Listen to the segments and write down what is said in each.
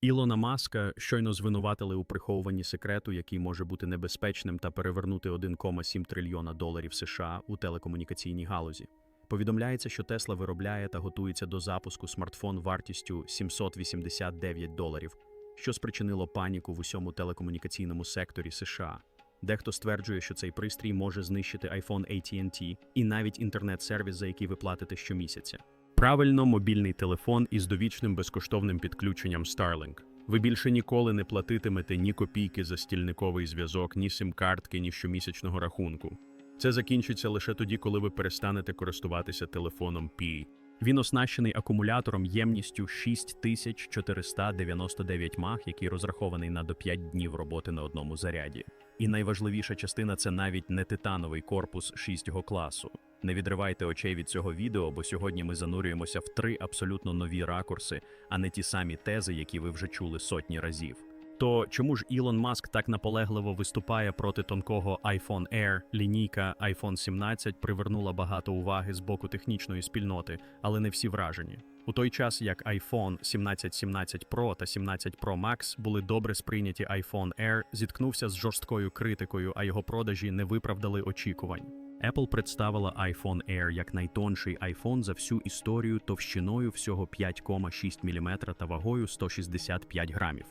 Ілона Маска щойно звинуватили у приховуванні секрету, який може бути небезпечним та перевернути 1,7 трильйона доларів США у телекомунікаційній галузі. Повідомляється, що Тесла виробляє та готується до запуску смартфон вартістю 789 доларів, що спричинило паніку в усьому телекомунікаційному секторі США. Дехто стверджує, що цей пристрій може знищити iPhone AT&T і навіть інтернет-сервіс, за який ви платите щомісяця. Правильно, мобільний телефон із довічним безкоштовним підключенням Starlink. Ви більше ніколи не платитимете ні копійки за стільниковий зв'язок, ні сим-картки, ні щомісячного рахунку. Це закінчиться лише тоді, коли ви перестанете користуватися телефоном P. Він оснащений акумулятором ємністю 6499 мах, який розрахований на до 5 днів роботи на одному заряді. І найважливіша частина це навіть не титановий корпус 6 класу. Не відривайте очей від цього відео, бо сьогодні ми занурюємося в три абсолютно нові ракурси, а не ті самі тези, які ви вже чули сотні разів. То чому ж Ілон Маск так наполегливо виступає проти тонкого iPhone Air? Лінійка iPhone 17 привернула багато уваги з боку технічної спільноти, але не всі вражені. У той час як iPhone 17, 17 Pro та 17 Pro Max були добре сприйняті iPhone Air, зіткнувся з жорсткою критикою, а його продажі не виправдали очікувань. Apple представила iPhone Air як найтонший iPhone за всю історію товщиною всього 5,6 мм та вагою 165 грамів.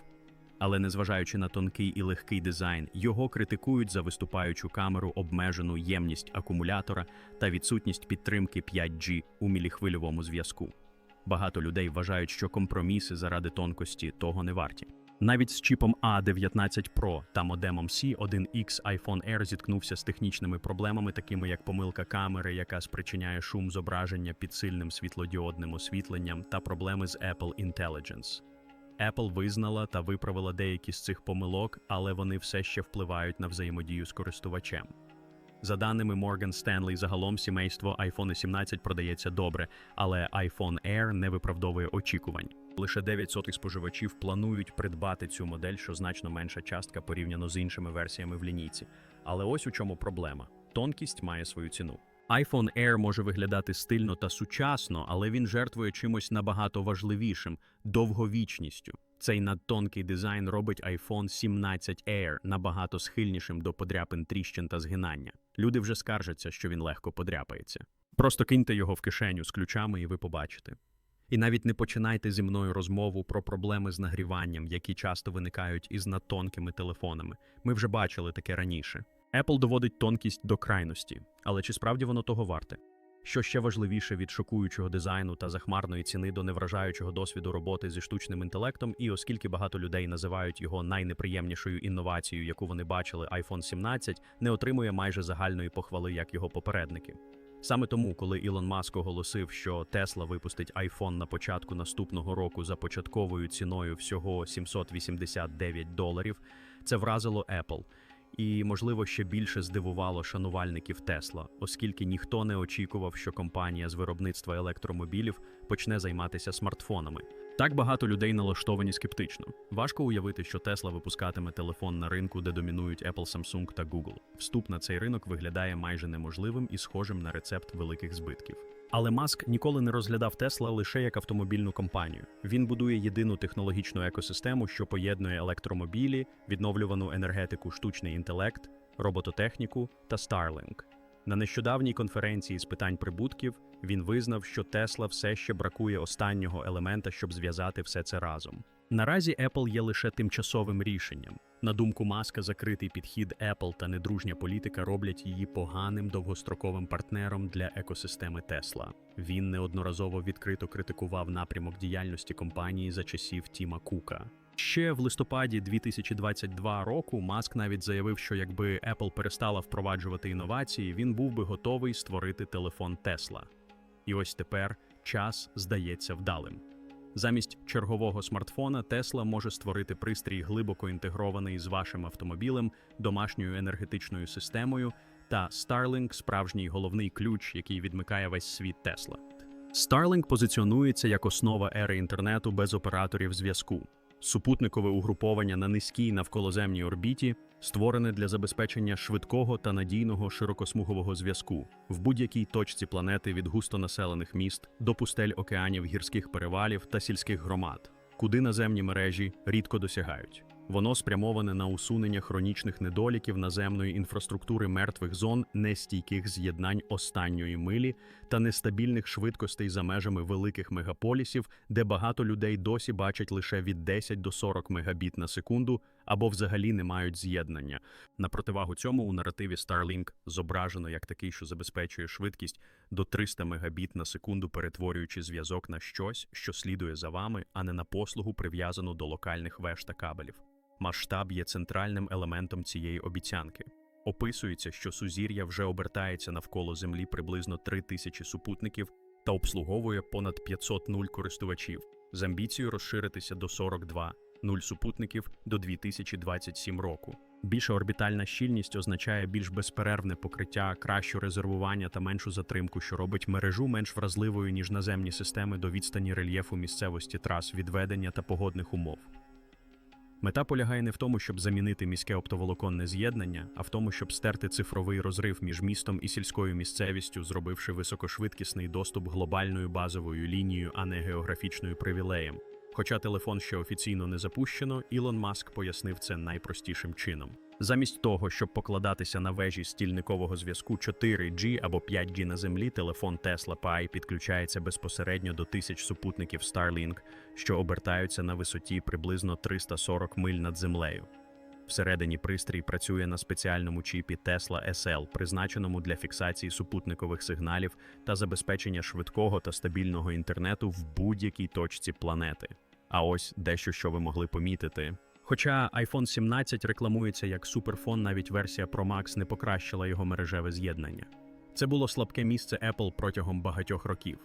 Але незважаючи на тонкий і легкий дизайн, його критикують за виступаючу камеру, обмежену ємність акумулятора та відсутність підтримки 5G у міліхвильовому зв'язку. Багато людей вважають, що компроміси заради тонкості того не варті. Навіть з чіпом A19 Pro та модемом C1X iPhone Air зіткнувся з технічними проблемами, такими як помилка камери, яка спричиняє шум зображення під сильним світлодіодним освітленням, та проблеми з Apple Intelligence. Apple визнала та виправила деякі з цих помилок, але вони все ще впливають на взаємодію з користувачем. За даними Morgan Stanley, загалом сімейство iPhone 17 продається добре, але iPhone Air не виправдовує очікувань. Лише 9% споживачів планують придбати цю модель, що значно менша частка порівняно з іншими версіями в лінійці. Але ось у чому проблема: тонкість має свою ціну. iPhone Air може виглядати стильно та сучасно, але він жертвує чимось набагато важливішим довговічністю. Цей надтонкий дизайн робить iPhone 17 Air набагато схильнішим до подряпин тріщин та згинання. Люди вже скаржаться, що він легко подряпається. Просто киньте його в кишеню з ключами, і ви побачите. І навіть не починайте зі мною розмову про проблеми з нагріванням, які часто виникають із надтонкими телефонами. Ми вже бачили таке раніше. Apple доводить тонкість до крайності, але чи справді воно того варте? Що ще важливіше від шокуючого дизайну та захмарної ціни до невражаючого досвіду роботи зі штучним інтелектом, і оскільки багато людей називають його найнеприємнішою інновацією, яку вони бачили, iPhone 17 не отримує майже загальної похвали, як його попередники. Саме тому, коли Ілон Маск оголосив, що Тесла випустить iPhone на початку наступного року за початковою ціною всього 789 доларів, це вразило Apple. І, можливо, ще більше здивувало шанувальників Тесла, оскільки ніхто не очікував, що компанія з виробництва електромобілів почне займатися смартфонами. Так багато людей налаштовані скептично. Важко уявити, що Тесла випускатиме телефон на ринку, де домінують Apple, Samsung та Google. Вступ на цей ринок виглядає майже неможливим і схожим на рецепт великих збитків. Але Маск ніколи не розглядав Тесла лише як автомобільну компанію. Він будує єдину технологічну екосистему, що поєднує електромобілі, відновлювану енергетику, штучний інтелект, робототехніку та Starlink. На нещодавній конференції з питань прибутків він визнав, що Тесла все ще бракує останнього елемента, щоб зв'язати все це разом. Наразі Apple є лише тимчасовим рішенням. На думку Маска, закритий підхід Apple та недружня політика роблять її поганим довгостроковим партнером для екосистеми Тесла. Він неодноразово відкрито критикував напрямок діяльності компанії за часів Тіма Кука. Ще в листопаді 2022 року Маск навіть заявив, що якби Apple перестала впроваджувати інновації, він був би готовий створити телефон Тесла. І ось тепер час здається вдалим. Замість чергового смартфона Tesla може створити пристрій глибоко інтегрований з вашим автомобілем, домашньою енергетичною системою та Starlink – справжній головний ключ, який відмикає весь світ Tesla. Starlink позиціонується як основа ери інтернету без операторів зв'язку. Супутникове угруповання на низькій навколоземній орбіті створене для забезпечення швидкого та надійного широкосмугового зв'язку в будь-якій точці планети від густонаселених міст до пустель океанів гірських перевалів та сільських громад. куди наземні мережі рідко досягають. Воно спрямоване на усунення хронічних недоліків наземної інфраструктури мертвих зон, нестійких з'єднань останньої милі та нестабільних швидкостей за межами великих мегаполісів, де багато людей досі бачать лише від 10 до 40 мегабіт на секунду або взагалі не мають з'єднання. На противагу цьому у наративі Starlink зображено як такий, що забезпечує швидкість до 300 мегабіт на секунду, перетворюючи зв'язок на щось, що слідує за вами, а не на послугу, прив'язану до локальних веж та кабелів. Масштаб є центральним елементом цієї обіцянки. Описується, що сузір'я вже обертається навколо Землі приблизно 3 тисячі супутників та обслуговує понад 500 нуль користувачів з амбіцією розширитися до 42 нуль супутників до 2027 року. Більша орбітальна щільність означає більш безперервне покриття, краще резервування та меншу затримку, що робить мережу менш вразливою ніж наземні системи до відстані рельєфу місцевості трас, відведення та погодних умов. Мета полягає не в тому, щоб замінити міське оптоволоконне з'єднання, а в тому, щоб стерти цифровий розрив між містом і сільською місцевістю, зробивши високошвидкісний доступ глобальною базовою лінією, а не географічною привілеєм. Хоча телефон ще офіційно не запущено, Ілон Маск пояснив це найпростішим чином. Замість того, щоб покладатися на вежі стільникового зв'язку 4G або 5G на землі, телефон Tesla Pi підключається безпосередньо до тисяч супутників Starlink, що обертаються на висоті приблизно 340 миль над землею. Всередині пристрій працює на спеціальному чіпі Tesla SL, призначеному для фіксації супутникових сигналів та забезпечення швидкого та стабільного інтернету в будь-якій точці планети. А ось дещо, що ви могли помітити. Хоча iPhone 17 рекламується як суперфон, навіть версія Pro Max не покращила його мережеве з'єднання. Це було слабке місце Apple протягом багатьох років.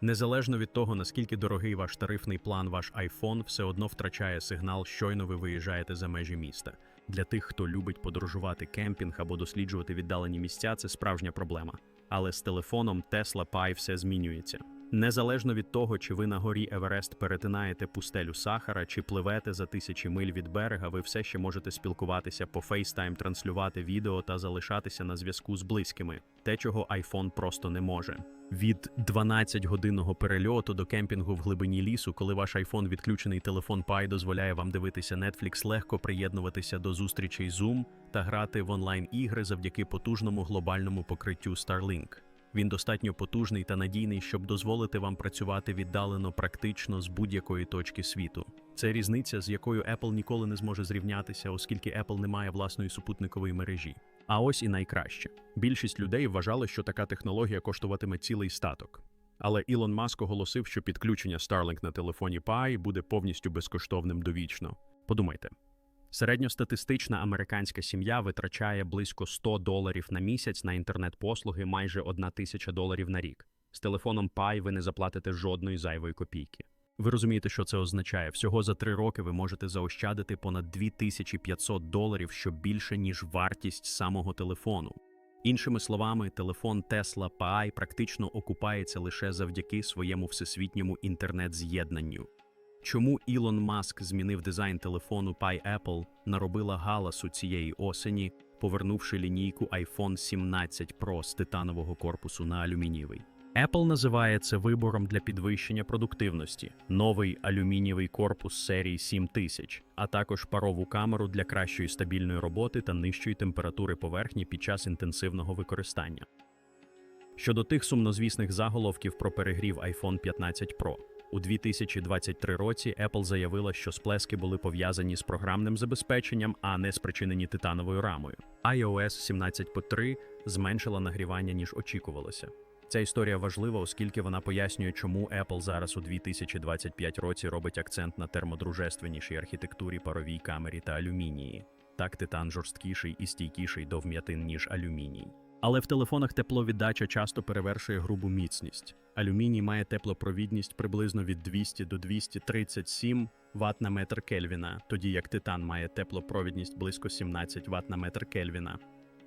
Незалежно від того, наскільки дорогий ваш тарифний план, ваш iPhone все одно втрачає сигнал, щойно ви виїжджаєте за межі міста. Для тих, хто любить подорожувати кемпінг або досліджувати віддалені місця, це справжня проблема. Але з телефоном Tesla Pi все змінюється. Незалежно від того, чи ви на горі Еверест перетинаєте пустелю Сахара, чи пливете за тисячі миль від берега, ви все ще можете спілкуватися по FaceTime, транслювати відео та залишатися на зв'язку з близькими, те, чого iPhone просто не може. Від 12-годинного перельоту до кемпінгу в глибині лісу, коли ваш iPhone відключений телефон Pi дозволяє вам дивитися Netflix, легко приєднуватися до зустрічей Zoom та грати в онлайн-ігри завдяки потужному глобальному покриттю Starlink. Він достатньо потужний та надійний, щоб дозволити вам працювати віддалено практично з будь-якої точки світу. Це різниця, з якою Apple ніколи не зможе зрівнятися, оскільки Apple не має власної супутникової мережі. А ось і найкраще: більшість людей вважали, що така технологія коштуватиме цілий статок. Але Ілон Маск оголосив, що підключення Starlink на телефоні Pi буде повністю безкоштовним довічно. Подумайте. Середньостатистична американська сім'я витрачає близько 100 доларів на місяць на інтернет-послуги майже 1 тисяча доларів на рік. З телефоном Pi ви не заплатите жодної зайвої копійки. Ви розумієте, що це означає? Всього за три роки ви можете заощадити понад 2500 доларів, що більше, ніж вартість самого телефону. Іншими словами, телефон Tesla Pi практично окупається лише завдяки своєму всесвітньому інтернет-з'єднанню. Чому Ілон Маск змінив дизайн телефону Pi Apple, наробила галасу цієї осені, повернувши лінійку iPhone 17 Pro з титанового корпусу на алюмінієвий. Apple називає це вибором для підвищення продуктивності, новий алюмінієвий корпус серії 7000, а також парову камеру для кращої стабільної роботи та нижчої температури поверхні під час інтенсивного використання. Щодо тих сумнозвісних заголовків про перегрів iPhone 15 Pro. У 2023 році Apple заявила, що сплески були пов'язані з програмним забезпеченням, а не спричинені титановою рамою. iOS 17.3 зменшила нагрівання, ніж очікувалося. Ця історія важлива, оскільки вона пояснює, чому Apple зараз у 2025 році робить акцент на термодружественнішій архітектурі, паровій камері та алюмінії. Так титан жорсткіший і стійкіший до вм'ятин, ніж алюміній. Але в телефонах тепловіддача часто перевершує грубу міцність. Алюміній має теплопровідність приблизно від 200 до 237 Вт на метр Кельвіна, тоді як титан має теплопровідність близько 17 Вт на метр Кельвіна.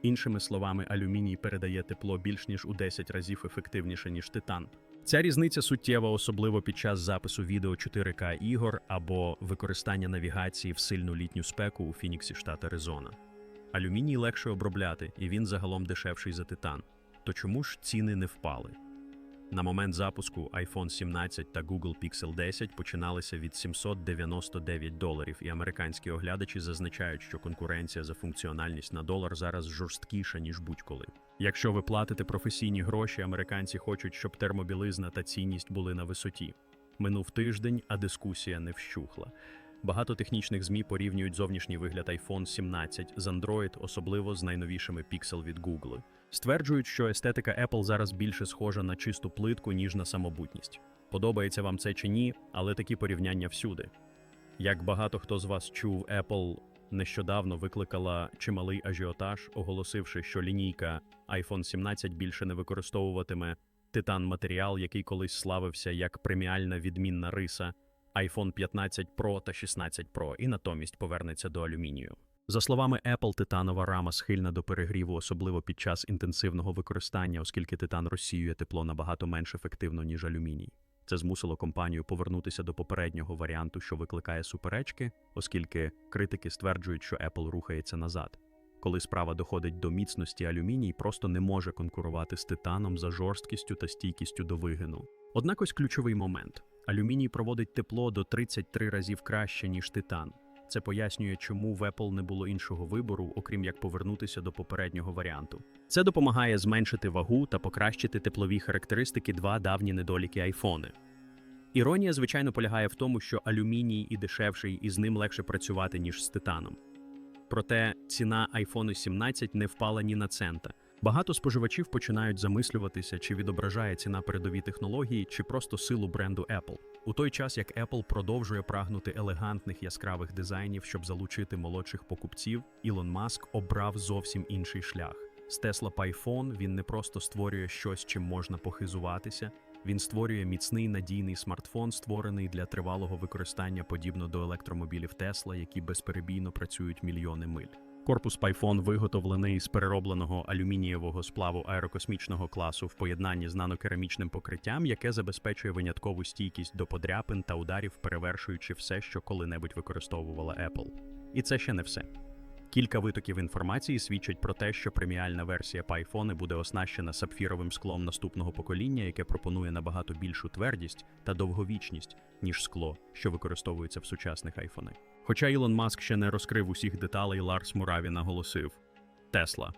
Іншими словами, алюміній передає тепло більш ніж у 10 разів ефективніше, ніж титан. Ця різниця суттєва, особливо під час запису відео 4К ігор або використання навігації в сильну літню спеку у Фініксі, штат Аризона. Алюміній легше обробляти, і він загалом дешевший за титан. То чому ж ціни не впали? На момент запуску iPhone 17 та Google Pixel 10 починалися від 799 доларів, і американські оглядачі зазначають, що конкуренція за функціональність на долар зараз жорсткіша, ніж будь-коли. Якщо ви платите професійні гроші, американці хочуть, щоб термобілизна та цінність були на висоті. Минув тиждень, а дискусія не вщухла. Багато технічних ЗМІ порівнюють зовнішній вигляд iPhone 17 з Android, особливо з найновішими Pixel від Google. Стверджують, що естетика Apple зараз більше схожа на чисту плитку, ніж на самобутність. Подобається вам це чи ні, але такі порівняння всюди. Як багато хто з вас чув, Apple нещодавно викликала чималий ажіотаж, оголосивши, що лінійка iPhone 17 більше не використовуватиме титан матеріал, який колись славився як преміальна відмінна риса iPhone 15 Pro та 16 Pro, і натомість повернеться до алюмінію. За словами Apple, титанова рама схильна до перегріву, особливо під час інтенсивного використання, оскільки титан розсіює тепло набагато менш ефективно, ніж алюміній. Це змусило компанію повернутися до попереднього варіанту, що викликає суперечки, оскільки критики стверджують, що Apple рухається назад. Коли справа доходить до міцності, алюміній просто не може конкурувати з титаном за жорсткістю та стійкістю до вигину. Однак ось ключовий момент: алюміній проводить тепло до 33 разів краще, ніж титан. Це пояснює, чому в Apple не було іншого вибору, окрім як повернутися до попереднього варіанту. Це допомагає зменшити вагу та покращити теплові характеристики два давні недоліки айфони. Іронія, звичайно, полягає в тому, що алюміній і дешевший, і з ним легше працювати, ніж з титаном. Проте ціна iPhone 17 не впала ні на цента. Багато споживачів починають замислюватися, чи відображає ціна передові технології, чи просто силу бренду Apple. У той час як Apple продовжує прагнути елегантних яскравих дизайнів, щоб залучити молодших покупців, Ілон Маск обрав зовсім інший шлях. З Tesla PiPhone він не просто створює щось, чим можна похизуватися. Він створює міцний надійний смартфон, створений для тривалого використання подібно до електромобілів Tesla, які безперебійно працюють мільйони миль. Корпус PiPhone виготовлений з переробленого алюмінієвого сплаву аерокосмічного класу в поєднанні з нанокерамічним покриттям, яке забезпечує виняткову стійкість до подряпин та ударів, перевершуючи все, що коли-небудь використовувала Apple. І це ще не все. Кілька витоків інформації свідчать про те, що преміальна версія PiPhone буде оснащена сапфіровим склом наступного покоління, яке пропонує набагато більшу твердість та довговічність, ніж скло, що використовується в сучасних айфонах. Хоча Ілон Маск ще не розкрив усіх деталей, Ларс Мураві наголосив: Тесла.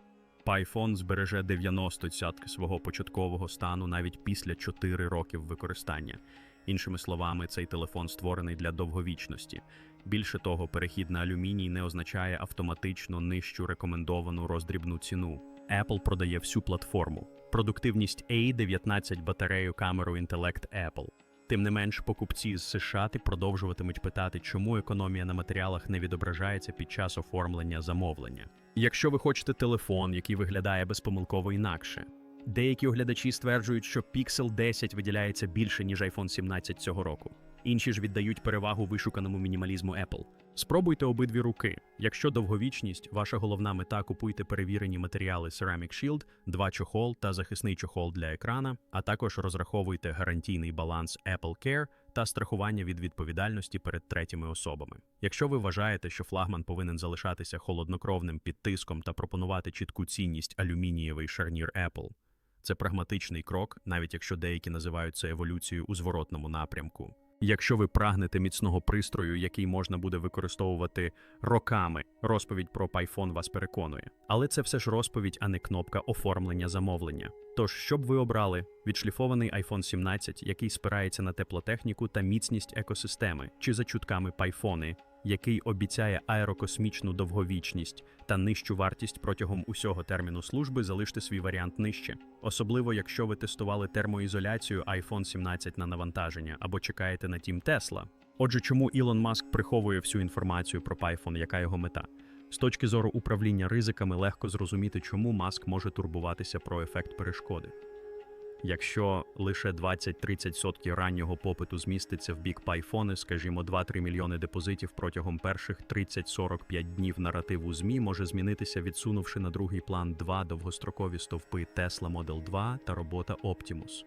PiPhone збереже 90% свого початкового стану навіть після 4 років використання. Іншими словами, цей телефон створений для довговічності. Більше того, перехід на алюміній не означає автоматично нижчу рекомендовану роздрібну ціну. Apple продає всю платформу. Продуктивність A19 батарею камеру Intellect Apple. Тим не менш, покупці з США ти продовжуватимуть питати, чому економія на матеріалах не відображається під час оформлення замовлення. Якщо ви хочете телефон, який виглядає безпомилково інакше. Деякі оглядачі стверджують, що Pixel 10 виділяється більше, ніж iPhone 17 цього року. Інші ж віддають перевагу вишуканому мінімалізму Apple. Спробуйте обидві руки. Якщо довговічність, ваша головна мета купуйте перевірені матеріали Ceramic Shield, два чохол та захисний чохол для екрана, а також розраховуйте гарантійний баланс Apple Care та страхування від відповідальності перед третіми особами. Якщо ви вважаєте, що флагман повинен залишатися холоднокровним під тиском та пропонувати чітку цінність алюмінієвий шарнір Apple, це прагматичний крок, навіть якщо деякі називають це еволюцією у зворотному напрямку. Якщо ви прагнете міцного пристрою, який можна буде використовувати роками, розповідь про пайфон вас переконує. Але це все ж розповідь, а не кнопка оформлення замовлення. Тож, що б ви обрали відшліфований iPhone 17, який спирається на теплотехніку та міцність екосистеми, чи за чутками PiPhone, який обіцяє аерокосмічну довговічність та нижчу вартість протягом усього терміну служби, залиште свій варіант нижче, особливо якщо ви тестували термоізоляцію iPhone 17 на навантаження або чекаєте на тім Tesla. Отже, чому Ілон Маск приховує всю інформацію про PiPhone, яка його мета? З точки зору управління ризиками легко зрозуміти, чому Маск може турбуватися про ефект перешкоди. Якщо лише 20-30% раннього попиту зміститься в бік пайфони, скажімо, 2-3 мільйони депозитів протягом перших 30-45 днів наративу ЗМІ може змінитися, відсунувши на другий план два довгострокові стовпи Tesla Model 2 та робота Optimus.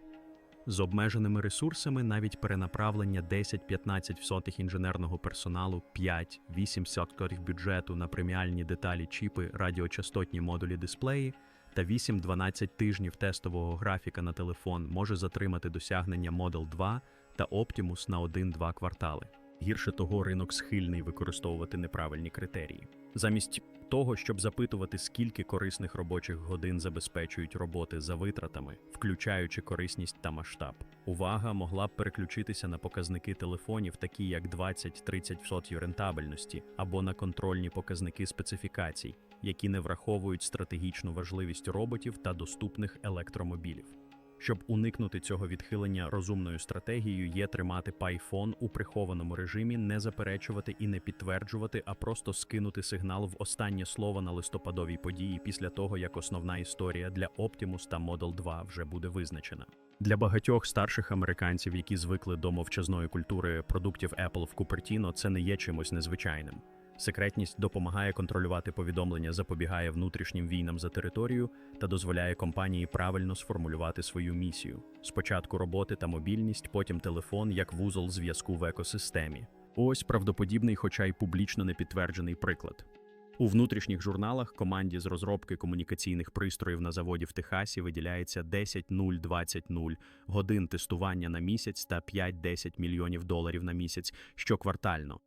З обмеженими ресурсами навіть перенаправлення 10-15% інженерного персоналу, 5-8% бюджету на преміальні деталі чіпи, радіочастотні модулі дисплеї та 8-12 тижнів тестового графіка на телефон може затримати досягнення Model 2 та Optimus на 1-2 квартали. Гірше того, ринок схильний використовувати неправильні критерії. Замість того, щоб запитувати, скільки корисних робочих годин забезпечують роботи за витратами, включаючи корисність та масштаб, увага могла б переключитися на показники телефонів, такі як 20-30% рентабельності, або на контрольні показники специфікацій, які не враховують стратегічну важливість роботів та доступних електромобілів. Щоб уникнути цього відхилення розумною стратегією є тримати пайфон у прихованому режимі, не заперечувати і не підтверджувати, а просто скинути сигнал в останнє слово на листопадовій події після того, як основна історія для Optimus та Model 2 вже буде визначена. Для багатьох старших американців, які звикли до мовчазної культури продуктів Apple в Купертіно, це не є чимось незвичайним. Секретність допомагає контролювати повідомлення, запобігає внутрішнім війнам за територію та дозволяє компанії правильно сформулювати свою місію. Спочатку роботи та мобільність, потім телефон як вузол зв'язку в екосистемі. Ось правдоподібний, хоча й публічно не підтверджений приклад. У внутрішніх журналах команді з розробки комунікаційних пристроїв на заводі в Техасі виділяється 10-0-20-0 годин тестування на місяць та 5-10 мільйонів доларів на місяць щоквартально.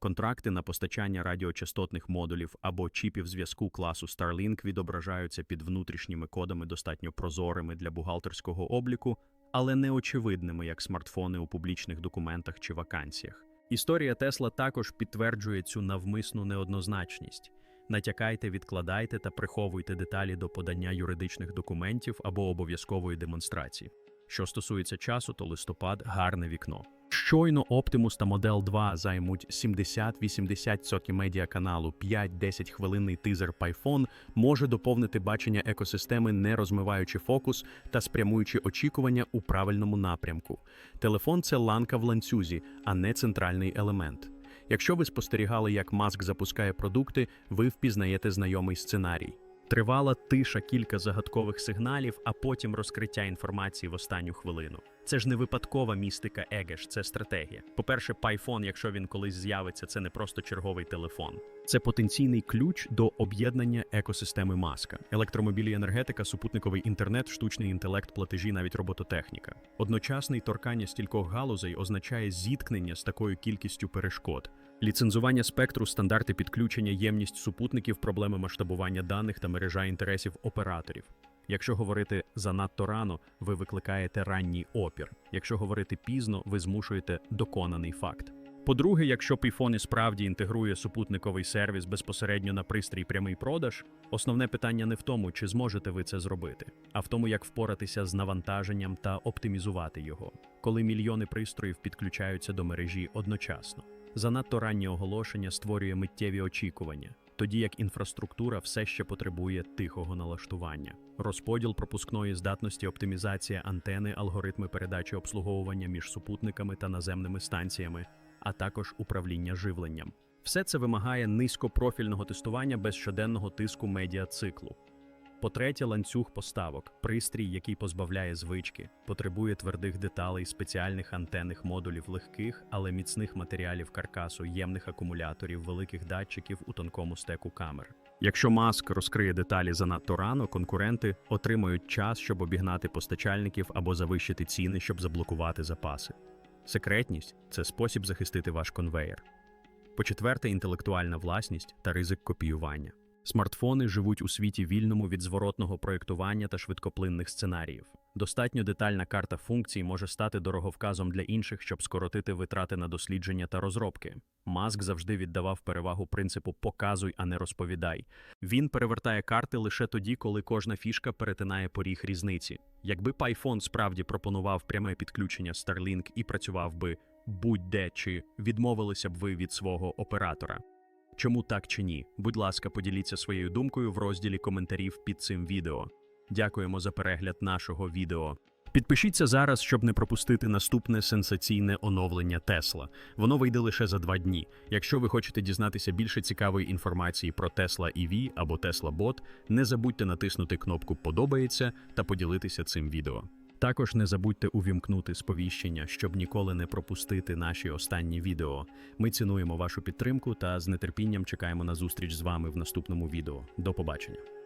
Контракти на постачання радіочастотних модулів або чіпів зв'язку класу Starlink відображаються під внутрішніми кодами достатньо прозорими для бухгалтерського обліку, але не очевидними як смартфони у публічних документах чи вакансіях. Історія Тесла також підтверджує цю навмисну неоднозначність. Натякайте, відкладайте та приховуйте деталі до подання юридичних документів або обов'язкової демонстрації. Що стосується часу, то листопад гарне вікно. Щойно Optimus та Model 2 займуть 70-80 соки медіа каналу, 5-10 хвилинний тизер Python може доповнити бачення екосистеми, не розмиваючи фокус та спрямуючи очікування у правильному напрямку. Телефон це ланка в ланцюзі, а не центральний елемент. Якщо ви спостерігали, як Маск запускає продукти, ви впізнаєте знайомий сценарій. Тривала тиша кілька загадкових сигналів, а потім розкриття інформації в останню хвилину. Це ж не випадкова містика Егеш, це стратегія. По-перше, Python, якщо він колись з'явиться, це не просто черговий телефон. Це потенційний ключ до об'єднання екосистеми маска, електромобілі, енергетика, супутниковий інтернет, штучний інтелект, платежі, навіть робототехніка. Одночасний торкання стількох галузей означає зіткнення з такою кількістю перешкод. Ліцензування спектру, стандарти підключення, ємність супутників, проблеми масштабування даних та мережа інтересів операторів. Якщо говорити занадто рано, ви викликаєте ранній опір. Якщо говорити пізно, ви змушуєте доконаний факт. По-друге, якщо Payphone і справді інтегрує супутниковий сервіс безпосередньо на пристрій прямий продаж, основне питання не в тому, чи зможете ви це зробити, а в тому, як впоратися з навантаженням та оптимізувати його, коли мільйони пристроїв підключаються до мережі одночасно. Занадто раннє оголошення створює миттєві очікування, тоді як інфраструктура все ще потребує тихого налаштування. Розподіл пропускної здатності, оптимізація антени, алгоритми передачі обслуговування між супутниками та наземними станціями, а також управління живленням. Все це вимагає низькопрофільного тестування без щоденного тиску медіациклу. По-третє, ланцюг поставок, пристрій, який позбавляє звички, потребує твердих деталей, спеціальних антенних модулів легких, але міцних матеріалів каркасу, ємних акумуляторів, великих датчиків у тонкому стеку камер. Якщо маск розкриє деталі занадто рано, конкуренти отримають час, щоб обігнати постачальників або завищити ціни, щоб заблокувати запаси. Секретність це спосіб захистити ваш конвейер. По-четверте, інтелектуальна власність та ризик копіювання. Смартфони живуть у світі вільному від зворотного проєктування та швидкоплинних сценаріїв. Достатньо детальна карта функцій може стати дороговказом для інших, щоб скоротити витрати на дослідження та розробки. Маск завжди віддавав перевагу принципу показуй, а не розповідай. Він перевертає карти лише тоді, коли кожна фішка перетинає поріг різниці. Якби Python справді пропонував пряме підключення Starlink і працював би будь-де чи відмовилися б ви від свого оператора. Чому так чи ні? Будь ласка, поділіться своєю думкою в розділі коментарів під цим відео. Дякуємо за перегляд нашого відео. Підпишіться зараз, щоб не пропустити наступне сенсаційне оновлення Тесла. Воно вийде лише за два дні. Якщо ви хочете дізнатися більше цікавої інформації про Tesla EV або Tesla Bot, не забудьте натиснути кнопку Подобається та поділитися цим відео. Також не забудьте увімкнути сповіщення, щоб ніколи не пропустити наші останні відео. Ми цінуємо вашу підтримку та з нетерпінням чекаємо на зустріч з вами в наступному відео. До побачення.